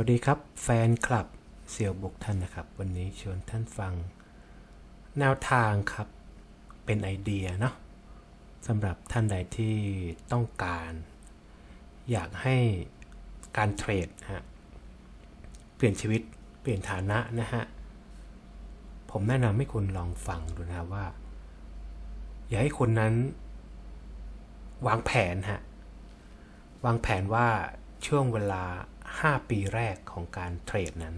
วัสดีครับ แฟนคลับเซียวบุกท่านนะครับ วันนี้ชวนท่านฟัง แนวทางครับ เป็นไอเดียเนาะสำหรับท่านใดที่ต้องการ อยากให้การเทรดฮะเปลี่ยนชีวิตเปลี่ยนฐานะนะฮะ ผมแนะนำให้คุณลองฟังดูนะว่า อยากให้คุณนั้น วางแผนฮะ วางแผนว่าช่วงเวลา 5 ปีแรกของการเทรดนั้น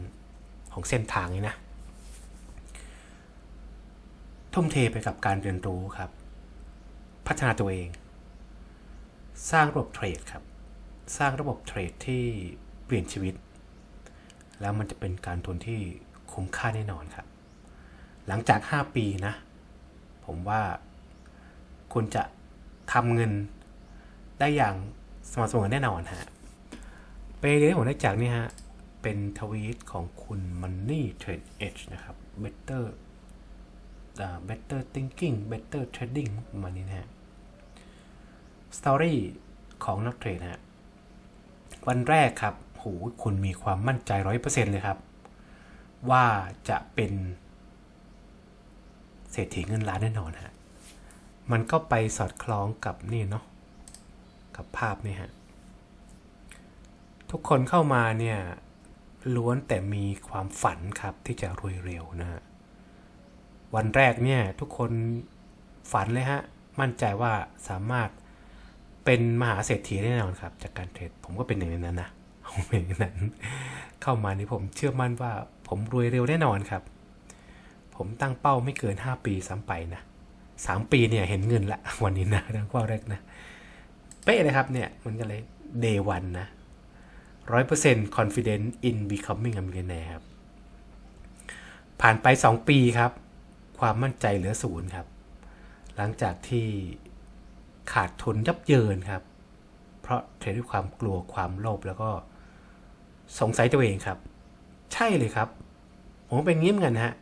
ของเส้นทางนี้นะ ทุ่มเทไปกับการเรียนรู้ครับ พัฒนาตัวเอง สร้างระบบเทรดครับ สร้างระบบเทรดที่เปลี่ยนชีวิต แล้วมันจะเป็นการทุนที่คุ้มค่าแน่นอนครับ หลังจาก 5 ปีนะ ผมว่าคุณจะทำเงินได้อย่างสม่ำเสมอแน่นอนฮะ ไปเรียนผมได้จากนี่ฮะ เป็นทวีตของคุณ Money Trade Edge นะครับ Better อ่า Better Thinking Better Trading มานี้นะฮะสตอรี่ของนักเทรดฮะ วันแรกครับโหคุณมีความมั่นใจร้อยเปอร์เซ็นต์เลยครับ ว่าจะเป็นเศรษฐีเงินล้านแน่นอนฮะ มันก็ไปสอดคล้องกับนี่เนาะ กับภาพนี่ฮะ ทุกคนเข้ามาเนี่ยล้วนแต่มีความฝันครับที่จะรวยเร็วนะ วันแรกเนี่ยทุกคนฝันเลยฮะ มั่นใจว่าสามารถเป็นมหาเศรษฐีแน่นอนครับ จากการเทรดผมก็เป็นหนึ่งในนั้นนะผมเป็นอย่างนั้น เข้ามานี่ผมเชื่อมั่นว่าผมรวยเร็วแน่นอนครับ ผมตั้งเป้าไม่เกิน 5 ปีซ้ำไปนะสามปีเนี่ยเห็นเงินละวันนี้นะตั้งเป้าแรกนะ เป๊ะเลยครับเนี่ยมันก็เลยเดวันนะ 100% confident in becoming a millionaire ครับ ผ่านไป 2 ปีครับ ความมั่นใจเหลือศูนย์ครับ หลังจากที่ขาดทุนยับเยินครับ เพราะเทรดด้วยความกลัวความโลภแล้วก็สงสัยตัวเองครับ ใช่เลยครับ ผมเป็นงี้เหมือนกันฮะ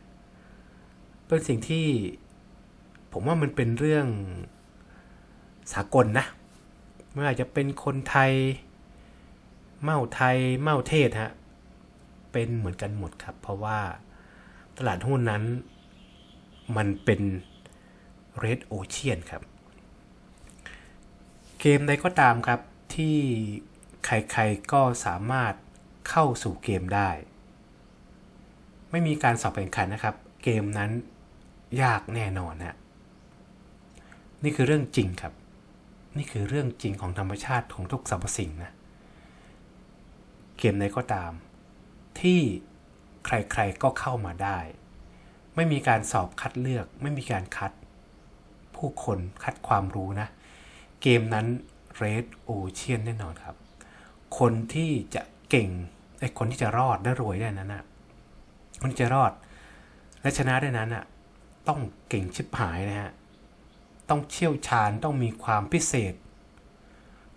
เป็นสิ่งที่ผมว่ามันเป็นเรื่องสากลนะไม่ว่าจะเป็นคนไทย เมาไทยเมาเทศฮะเป็นเหมือนกันหมดครับ เพราะว่าตลาดหุ้นนั้นมันเป็นเรดโอเชียนครับ เกมใดก็ตามครับที่ใครๆก็สามารถเข้าสู่เกมได้ ไม่มีการสอบแข่งขันนะครับ เกมนั้นยากแน่นอนฮะนี่คือเรื่องจริงครับ นี่คือเรื่องจริงของธรรมชาติของทุกสรรพสิ่งนะ เกมไหนก็ตาม ที่ใครๆก็เข้ามาได้ ไม่มีการสอบคัดเลือก ไม่มีการคัด ผู้คนคัดความรู้นะ เกมนั้น Red Ocean แน่นอนครับ คนที่จะเก่งไอ้คนที่จะรอดและรวยได้นั้นนะคนที่จะรอด และชนะได้นั้นอะต้องเก่งชิบหายนะฮะต้องเชี่ยวชาญต้องมีความพิเศษ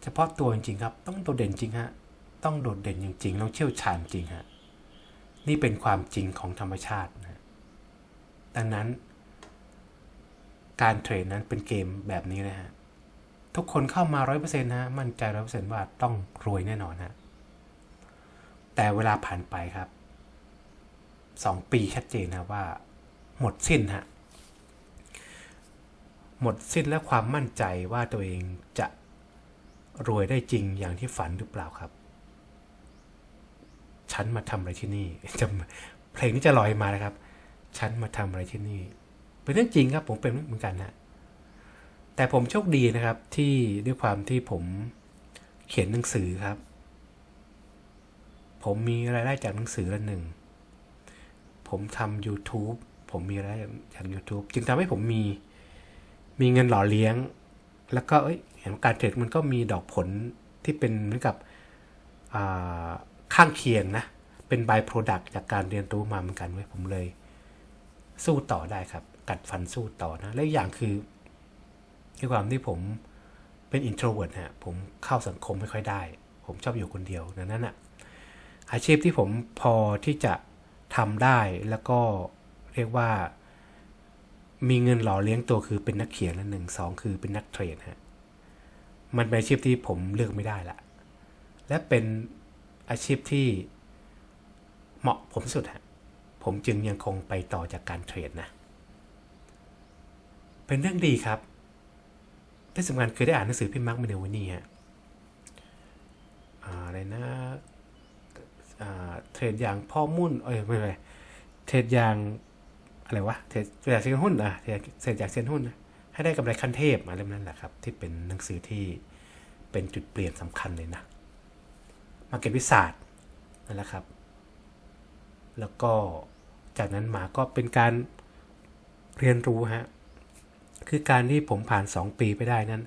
เฉพาะตัวจริงๆครับ ต้องโดดเด่นจริงฮะ ต้องโดดเด่นจริงๆต้องเชี่ยวชาญจริงฮะนี่เป็นความจริงของธรรมชาตินะดังนั้น การเทรดนั้นเป็นเกมแบบนี้นะฮะทุกคนเข้ามาร้อยเปอร์เซ็นต์ฮะมั่นใจร้อยเปอร์เซ็นต์ว่าต้องรวยแน่นอนฮะแต่เวลาผ่านไปครับสองปีชัดเจนนะว่า หมดสิ้นฮะหมดสิ้นและความมั่นใจว่าตัวเองจะรวยได้จริงอย่างที่ฝันหรือเปล่าครับ ฉันมาทำอะไรที่นี่จะเพลงนี้จะลอยมานะครับ ฉันมาทำอะไรที่นี่ เป็นเรื่องจริงครับผมเป็นเหมือนกันนะแต่ผมโชคดีนะครับที่ด้วยความที่ผมเขียนหนังสือครับ ผมมีรายได้จากหนังสือละหนึ่ง ผมทำ YouTube ผมมีรายได้จาก YouTube จึงทำให้ผมมีมีเงินหล่อเลี้ยง แล้วก็เห็นการเทรดมันก็มีดอกผลที่เป็นเหมือนกับ ข้างเคียงนะ เป็น by product จากการเรียนรู้มาเหมือนกันเว้ยผมเลย สู้ต่อได้ครับ กัดฟันสู้ต่อนะ และอีกอย่างคือด้วยความที่ผมเป็น introvert ฮะผมเข้าสังคมไม่ค่อยได้ ผมชอบอยู่คนเดียวดังนั้นอะอาชีพที่ผมพอที่จะทำได้แล้วก็เรียกว่า มีเงินหล่อเลี้ยงตัวคือเป็นนักเขียนและหนึ่งสองคือเป็นนักเทรดฮะมันเป็นอาชีพที่ผมเลือกไม่ได้ละและเป็น อาชีพที่เหมาะผมสุดฮะผมจึงยังคงไปต่อจากการเทรดนะ เป็นเรื่องดีครับที่สำคัญคือได้อ่านหนังสือพี่มาร์คมิเนวานี่ฮะอะไรนะเทรดอย่างพ่อมุ่นเอ้ยไม่ไม่เทรดอย่างอะไรวะเทรดจากเซียนหุ้นอะเทรดเทรดจากเซียนหุ้น ให้ได้กำไรขั้นเทพอะไรแบบนั้นแหละครับ ที่เป็นหนังสือที่เป็นจุดเปลี่ยนสำคัญเลยนะ มาเก็ตวิสาสตร์นั่นแหละครับ แล้วก็จากนั้นมาก็เป็นการเรียนรู้ฮะ คือการที่ผมผ่าน 2 ปีไปได้นั้น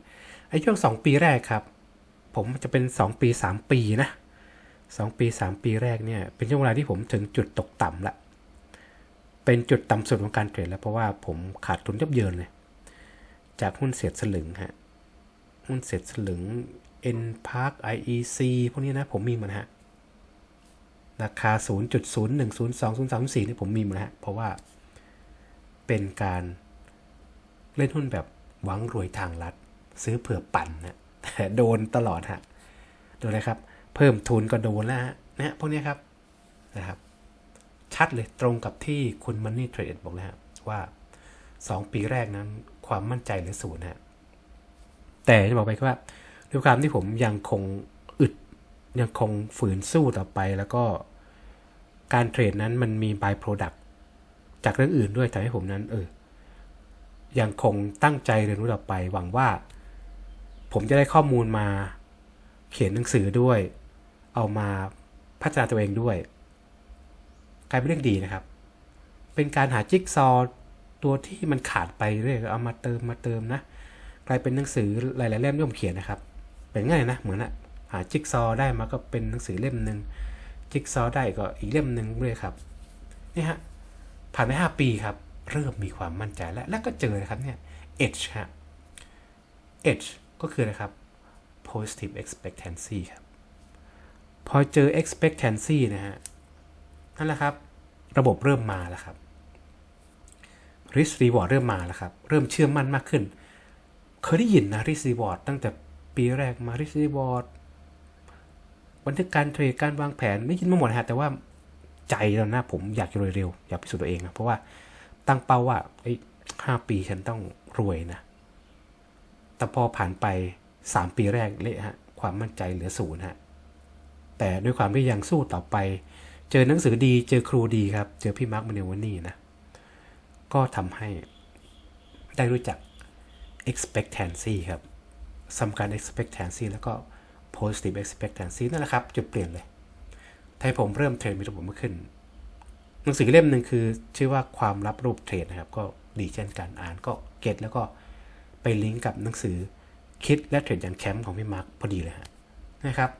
ไอ้ช่วง 2 ปีแรกครับ ผมจะเป็น 2 ปี 3 ปีนะ2ปี 3 ปีแรกเนี่ย เป็นช่วงเวลาที่ผมถึงจุดตกต่ำละเป็นจุดต่ำสุดของการเทรดแล้วเพราะว่าผมขาดทุนยับเยินเลย จากหุ้นเสียดสลึงฮะ หุ้นเสียดสลึง N Park IEC พวกนี้นะผมมีหมันฮะ ราคา 0.0102034นี่ผมมีหมาแล้วฮะ เพราะว่าเป็นการเล่นหุ้นแบบหวังรวยทางลัด ซื้อเผื่อปั่นนะแต่โดนตลอดฮะ โดนเลยครับ เพิ่มทุนก็โดนแล้วฮะนะพวกนี้ครับนะครับ ชัดเลยตรงกับที่คุณมันนี่เทรดบอกเลยฮะว่า 2 ปีแรกนั้นความมั่นใจเหลือศูนย์ฮะแต่จะบอกไปว่า ด้วยความที่ผมยังคงอึดยังคงฝืนสู้ต่อไป แล้วก็การเทรดนั้นมันมี by product จากเรื่องอื่นด้วยทำให้ผมนั้น เออ ยังคงตั้งใจเรียนรู้ต่อไป หวังว่า ผมจะได้ข้อมูลมาเขียนหนังสือด้วย เอามาพัฒนาตัวเองด้วยกลายเป็นเรื่องดีนะครับ เป็นการหาจิ๊กซอว์ตัวที่มันขาดไปเรื่อยเอามาเติมมาเติมนะ กลายเป็นหนังสือหลายๆเล่มที่ผมเขียนนะครับ เป็นง่ายนะเหมือนอะหาจิ๊กซอว์ได้มาก็เป็นหนังสือเล่มหนึ่งจิ๊กซอว์ได้ก็อีกเล่มหนึ่งเลยครับนี่ฮะผ่านไปห้าปีครับ เริ่มมีความมั่นใจแล้วแล้วก็เจอนะครับเนี่ย H ฮะ H ก็คือนะครับ positive expectancy ครับ พอเจอ expectancy นะฮะ นั่นแหละครับ ระบบเริ่มมาแล้วครับ risk reward เริ่มมาแล้วครับ เริ่มเชื่อมั่นมากขึ้น เคยได้ยินนะ risk reward ตั้งแต่ ปีแรกมา risk reward บันทึกการเทรดการวางแผนได้ยินมาหมดฮะแต่ว่าใจเรานะผมอยากจะรวยเร็ว อยากพิสูจน์ตัวเองนะเพราะว่าตั้งเป้าว่าห้าปีฉันต้องรวยนะ แต่พอผ่านไป3ปีแรกเละฮะความมั่นใจเหลือศูนย์ฮะแต่ด้วยความที่ยังสู้ต่อไป เจอหนังสือดี เจอครูดีครับ เจอพี่มาร์คมาเนวานี่นะ ก็ทำให้ได้รู้จัก expectancy ครับ สำคัญ expectancy แล้วก็ positive expectancy นั่นแหละครับ จุดเปลี่ยนเลยให้ผมเริ่มเทรดมีระบบมากขึ้น หนังสือเล่มหนึ่งคือ ชื่อว่าความลับรูปเทรดนะครับ ก็ดีเช่นกันอ่านก็เก็ตแล้วก็ไปลิงก์กับหนังสือคิดและเทรดอย่างแคมป์ของพี่มาร์คพอดีเลยฮะนะครับ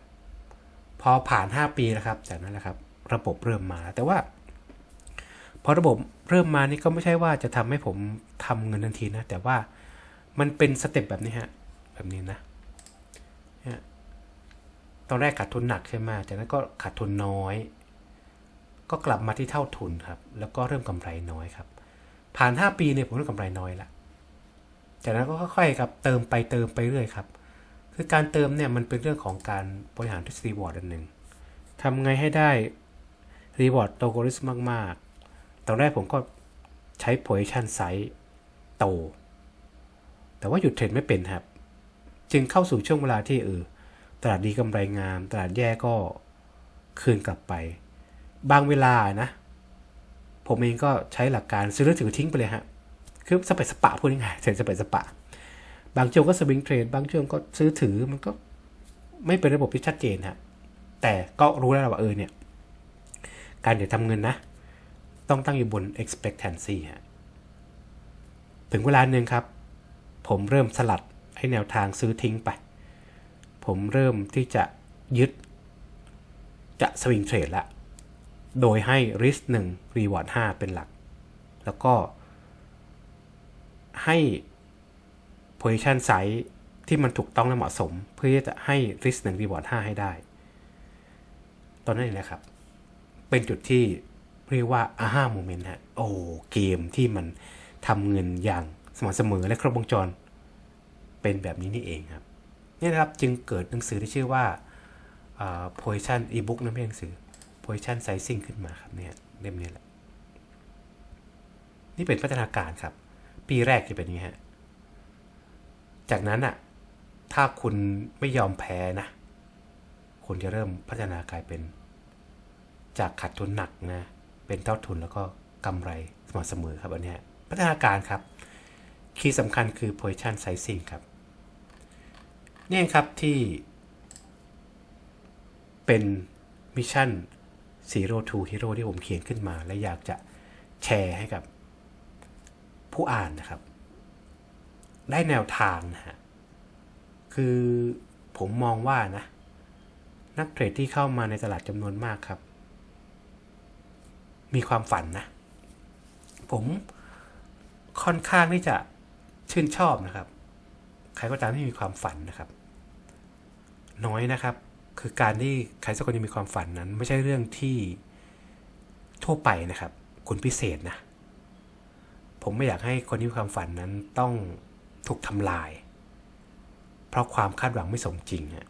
พอผ่าน 5 ปีแล้วครับ จากนั้นแหละครับ ระบบเริ่มมาแต่ว่า พอระบบเริ่มมานี่ก็ไม่ใช่ว่าจะทำให้ผมทำเงินทันทีนะ แต่ว่ามันเป็นสเต็ปแบบนี้ฮะ แบบนี้นะตอนแรกขาดทุนหนักใช่ไหมจากนั้นก็ขาดทุนน้อย ก็กลับมาที่เท่าทุนครับ แล้วก็เริ่มกำไรน้อยครับ ผ่าน 5 ปีเนี่ยผมเริ่มกำไรน้อยละจากนั้นก็ค่อยๆครับเติมไปเติมไปเรื่อยครับ คือการเติมเนี่ยมันเป็นเรื่องของการบริหารทฤษฎีวอร์ดอันหนึ่งทำไงให้ได้รีวอร์ดโตโกริสมากๆ ตอนแรกผมก็ใช้ position size โต แต่ว่าหยุดเทรดไม่เป็นครับ จึงเข้าสู่ช่วงเวลาที่เออตลาดดีกำไรงาม ตลาดแย่ก็คืนกลับไป บางเวลานะ ผมเองก็ใช้หลักการซื้อแล้วถือทิ้งไปเลยฮะ คือสเปซสปะพูดง่ายๆเทรดสเปซสปะ บางช่วงก็สวิงเทรด บางช่วงก็ซื้อถือมันก็ไม่เป็นระบบที่ชัดเจนฮะ แต่ก็รู้แล้วว่าเออเนี่ย การเดี๋ยวทำเงินนะ ต้องตั้งอยู่บน expectancy ฮะ ถึงเวลาหนึ่งครับ ผมเริ่มสลัด ให้แนวทางซื้อทิ้งไป ผมเริ่มที่จะยึด จะสวิงเทรดละ โดยให้ risk 1 reward 5เป็นหลัก แล้วก็ ให้ position size ที่มันถูกต้องและเหมาะสม เพื่อจะให้ risk 1 reward 5ให้ได้ ตอนนั้นเองนะครับ เป็นจุดที่เรียกว่า aha moment ฮะ โอ้ เกมที่มันทำเงินอย่างสม่ำเสมอและครบวงจร เป็นแบบนี้นี่เองครับนี่นะครับจึงเกิดหนังสือที่ชื่อว่า position ebook นั่นเป็นหนังสือ position sizing ขึ้นมาครับเนี่ยเล่มนี้แหละ นี่เป็นพัฒนาการครับ ปีแรกจะเป็นอย่างนี้ฮะจากนั้นอะถ้าคุณไม่ยอมแพ้นะ คุณจะเริ่มพัฒนากลายเป็น จากขาดทุนหนักนะ เป็นเท่าทุนแล้วก็กำไรสม่ำเสมอครับอันนี้พัฒนาการครับ คีย์สำคัญคือ position sizing ครับ นี่ครับที่เป็นมิชชั่น Zero to Hero ที่ผมเขียนขึ้นมา และอยากจะแชร์ให้กับผู้อ่านนะครับ ได้แนวทางนะฮะคือผมมองว่านะ นักเทรดที่เข้ามาในตลาดจำนวนมากครับ มีความฝันนะ ผมค่อนข้างที่จะชื่นชอบนะครับ ใครก็ตามที่มีความฝันนะครับ น้อยนะครับ คือการที่ใครสักคนที่มีความฝันนั้น ไม่ใช่เรื่องที่ทั่วไปนะครับ คุณพิเศษนะ ผมไม่อยากให้คนที่มีความฝันนั้นต้องถูกทำลาย เพราะความคาดหวังไม่สมจริงฮะ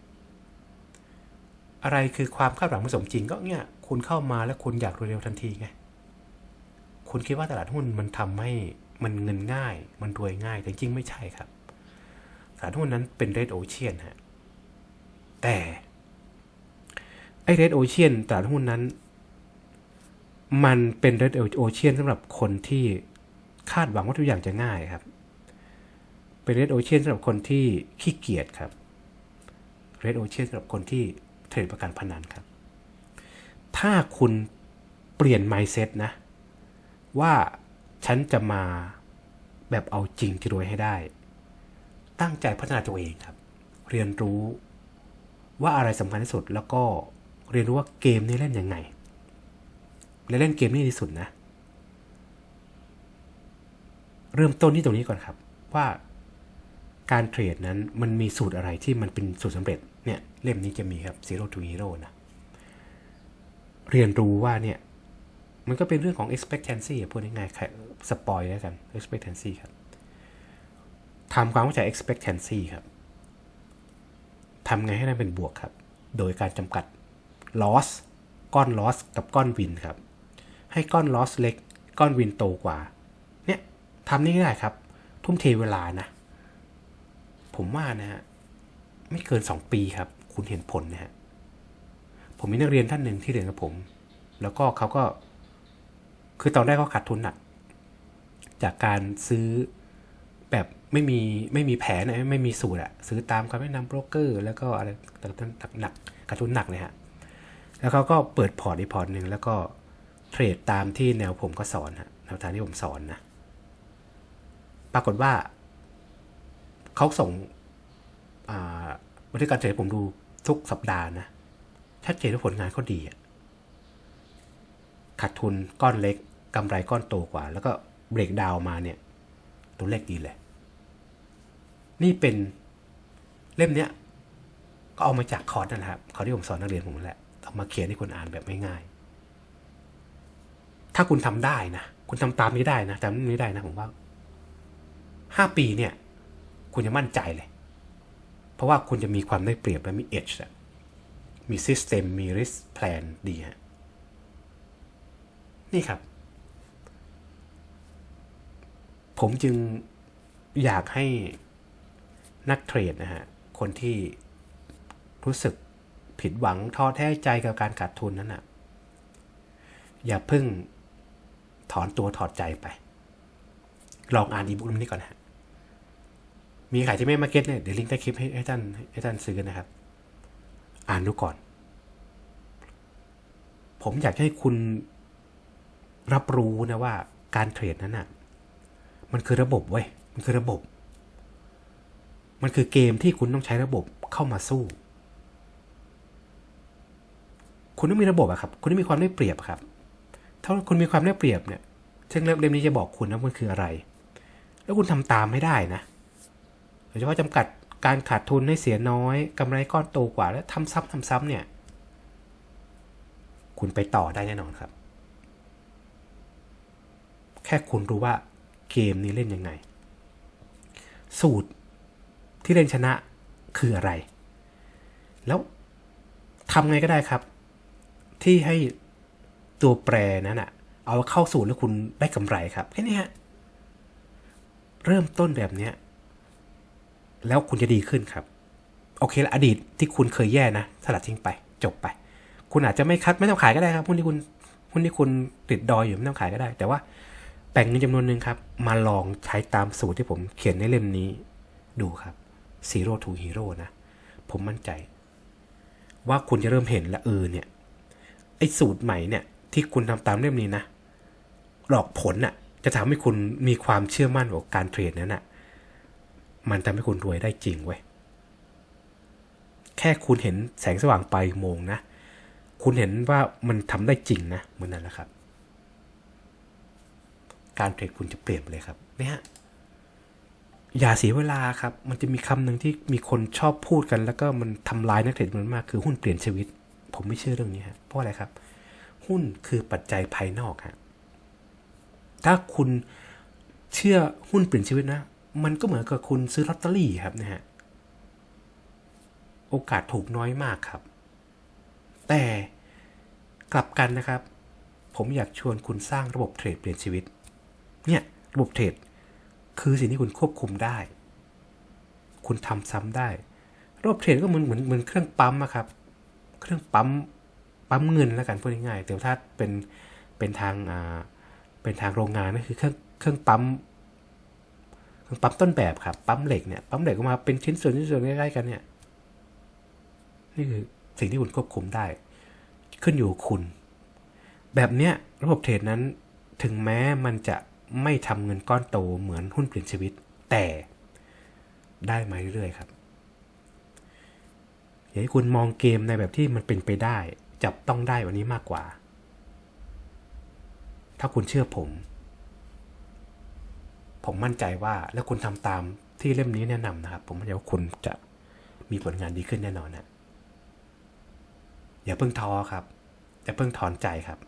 อะไรคือความคาดหวังไม่สมจริงก็เนี่ย คุณเข้ามาแล้วคุณอยากรวยเร็วทันทีไง คุณคิดว่าตลาดหุ้นมันทำให้มันเงินง่าย มันรวยง่าย แต่จริงไม่ใช่ครับ ตลาดหุ้นนั้นเป็นเรดโอเชียนฮะ แต่ไอเรดโอเชียนตลาดหุ้นนั้น มันเป็นเรดโอเชียนสำหรับคนที่คาดหวังว่าทุกอย่างจะง่ายครับ เป็นเรดโอเชียนสำหรับคนที่ขี้เกียจครับเรดโอเชียนสำหรับคนที่เทรดประกันพนันครับ ถ้าคุณเปลี่ยน mindset นะ ว่าฉันจะมาแบบเอาจริงจะรวยให้ได้ ตั้งใจพัฒนาตัวเองครับ เรียนรู้ ว่าอะไรสำคัญที่สุด แล้วก็เรียนรู้ว่าเกมนี้เล่นยังไง และเล่นเกมนี้ดีที่สุดนะ เริ่มต้นที่ตรงนี้ก่อนครับ ว่าการเทรดนั้นมันมีสูตรอะไรที่มันเป็นสูตรสำเร็จเนี่ยเล่มนี้จะมีครับ Zero to Hero นะ เรียนรู้ว่าเนี่ย มันก็เป็นเรื่องของ expectancy พูดง่ายๆสปอยแล้วกัน expectancy ครับทำความเข้าใจ expectancy ครับ ทำไงให้ได้เป็นบวกครับ โดยการจำกัด loss ก้อน loss กับก้อน win ครับ ให้ก้อน loss เล็ก ก้อน win โตกว่า เนี่ยทำนี่ได้ครับ ทุ่มเทเวลานะ ผมว่านะฮะ ไม่เกิน 2 ปีครับ คุณเห็นผลนะฮะ ผมมีนักเรียนท่านหนึ่งที่เรียนกับผม แล้วก็เขาก็ คือตอนแรกเขาขาดทุนหนัก จากการซื้อ ไม่มีไม่มีแผนนะไม่มีสูตรอะซื้อตามคำแนะนำโบรกเกอร์ แล้วก็อะไรต่างๆหนักขาดทุนหนักเลยฮะแล้วเขาก็เปิดพอร์ตอีกพอร์ตหนึ่งแล้วก็เทรดตามที่แนวผมก็สอนฮะแนวทางที่ผมสอนนะปรากฏว่าเขาส่งบันทึกการเทรดผมดูทุกสัปดาห์นะชัดเจนว่าผลงานเขาดีอะขาดทุนก้อนเล็กกำไรก้อนโตกว่า แล้วก็เบรกดาวมาเนี่ย ตัวเลขดีเลย นี่เป็นเล่มเนี้ยก็เอามาจากคอร์สนั่นแหละครับคอร์สที่ผมสอนนักเรียนผมนั่นแหละเอามาเขียนให้คนอ่านแบบง่ายๆถ้าคุณทำได้นะคุณทำตามนี้ได้นะจำนี้ได้นะผมว่าห้าปีเนี่ย คุณจะมั่นใจเลย เพราะว่าคุณจะมีความได้เปรียบและมี edge อะมี system มี risk plan ดีฮะนี่ครับ ผมจึงอยากให้ นักเทรดนะฮะ คนที่รู้สึกผิดหวังท้อแท้ใจกับการขาดทุนนั้นนะอย่าเพิ่งถอนตัวถอดใจไป ลองอ่านอีบุ๊กนี้ก่อนฮะ มีขายที่ไม่มาเก็ตเนี่ย เดี๋ยวลิงก์ใต้คลิปให้ให้ท่านให้ท่านซื้อนะครับ อ่านดูก่อน ผมอยากให้คุณรับรู้นะว่าการเทรดนั้นน่ะ มันคือระบบเว้ย มันคือระบบ มันคือเกมที่คุณต้องใช้ระบบเข้ามาสู้ คุณต้องมีระบบอะครับ คุณต้องมีความได้เปรียบครับ ถ้าคุณมีความได้เปรียบเนี่ยซึ่งเล่มนี้จะบอกคุณนะมันคืออะไร แล้วคุณทำตามไม่ได้นะโดยเฉพาะจำกัดการขาดทุนให้เสียน้อยกำไรก้อนโตกว่าแล้วทำซ้ำทำซ้ำเนี่ย คุณไปต่อได้แน่นอนครับ แค่คุณรู้ว่าเกมนี้เล่นยังไง สูตร ที่เล่นชนะคืออะไร แล้วทำไงก็ได้ครับ ที่ให้ตัวแปรนั้นอะเอาเข้าสู่แล้วคุณได้กำไรครับแค่นี้ฮะเริ่มต้นแบบเนี้ยแล้วคุณจะดีขึ้นครับ โอเคละอดีตที่คุณเคยแย่นะสลัดทิ้งไป จบไป คุณอาจจะไม่คัดไม่ต้องขายก็ได้ครับหุ้นที่คุณหุ้นที่คุณติดดอยอยู่ไม่ต้องขายก็ได้ แต่ว่าแบ่งเงินจำนวนหนึ่งครับ มาลองใช้ตามสูตรที่ผมเขียนในเล่มนี้ดูครับ Zero to Hero นะ ผมมั่นใจ ว่าคุณจะเริ่มเห็นและเออเนี่ย ไอ้สูตรใหม่เนี่ย ที่คุณทำตามเล่มนี้นะหลอกผลน่ะ จะทำให้คุณมีความเชื่อมั่นกับการเทรดนั้นน่ะ มันทำให้คุณรวยได้จริงเว้ยแค่คุณเห็นแสงสว่างไปโมงนะ คุณเห็นว่ามันทำได้จริงนะเหมือนนั้นแหละครับ การเทรดคุณจะเปลี่ยนเลยครับเนี่ยฮะ อย่าเสียเวลาครับ มันจะมีคำหนึ่งที่มีคนชอบพูดกัน แล้วก็มันทำลายนักเทรดมันมากคือหุ้นเปลี่ยนชีวิต ผมไม่เชื่อเรื่องนี้ฮะเพราะอะไรครับ หุ้นคือปัจจัยภายนอกฮะถ้าคุณเชื่อหุ้นเปลี่ยนชีวิตนะ มันก็เหมือนกับคุณซื้อลอตเตอรี่ครับนะฮะโอกาสถูกน้อยมากครับ แต่กลับกันนะครับ ผมอยากชวนคุณสร้างระบบเทรดเปลี่ยนชีวิต เนี่ยระบบเทรด คือสิ่งที่คุณควบคุมได้ คุณทำซ้ำได้ระบบเทรดก็เหมือนเหมือนเหมือนเครื่องปั๊มอะครับ เครื่องปั๊มปั๊มเงินแล้วกันพูดง่ายๆแต่ถ้าเป็นเป็นทางอ่าเป็นทางโรงงานนั่นคือเครื่องเครื่องปั๊มเครื่องปั๊มต้นแบบครับปั๊มเหล็กเนี่ยปั๊มเหล็กออกมาเป็นชิ้นส่วนชิ้นส่วนใกล้ๆกันเนี่ยนี่คือสิ่งที่คุณควบคุมได้ ขึ้นอยู่คุณ แบบเนี้ยระบบเทรดนั้นถึงแม้มันจะ ไม่ทำเงินก้อนโตเหมือนหุ้นเปลี่ยนชีวิต แต่ได้มาเรื่อยๆครับอยากให้คุณมองเกมในแบบที่มันเป็นไปได้ จับต้องได้วันนี้มากกว่า ถ้าคุณเชื่อผม ผมมั่นใจว่าแล้วคุณทำตามที่เล่มนี้แนะนำนะครับ ผมมั่นใจว่าคุณจะมีผลงานดีขึ้นแน่นอนนะอย่าเพิ่งท้อครับอย่าเพิ่งถอนใจครับ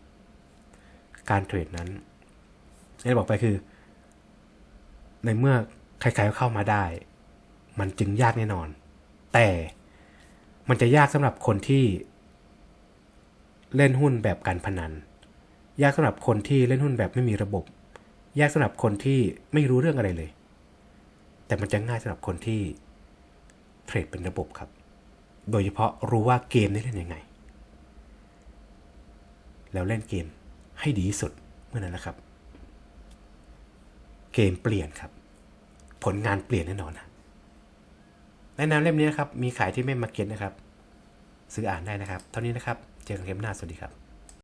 การเทรดนั้น ที่บอกไปคือ ในเมื่อใครๆก็เข้ามาได้ มันจึงยากแน่นอน แต่มันจะยากสำหรับคนที่เล่นหุ้นแบบการพนัน ยากสำหรับคนที่เล่นหุ้นแบบไม่มีระบบ ยากสำหรับคนที่ไม่รู้เรื่องอะไรเลย แต่มันจะง่ายสำหรับคนที่เทรดเป็นระบบครับ โดยเฉพาะรู้ว่าเกมนี้เล่นยังไง แล้วเล่นเกมให้ดีที่สุดเมื่อนั้นนะครับ เกมเปลี่ยนครับ ผลงานเปลี่ยนแน่นอนนะแนะนำเล่มนี้นะครับ มีขายที่ไม่มาเก็ตนะครับ ซื้ออ่านได้นะครับ เท่านี้นะครับ เจอกันเกมหน้า สวัสดีครับ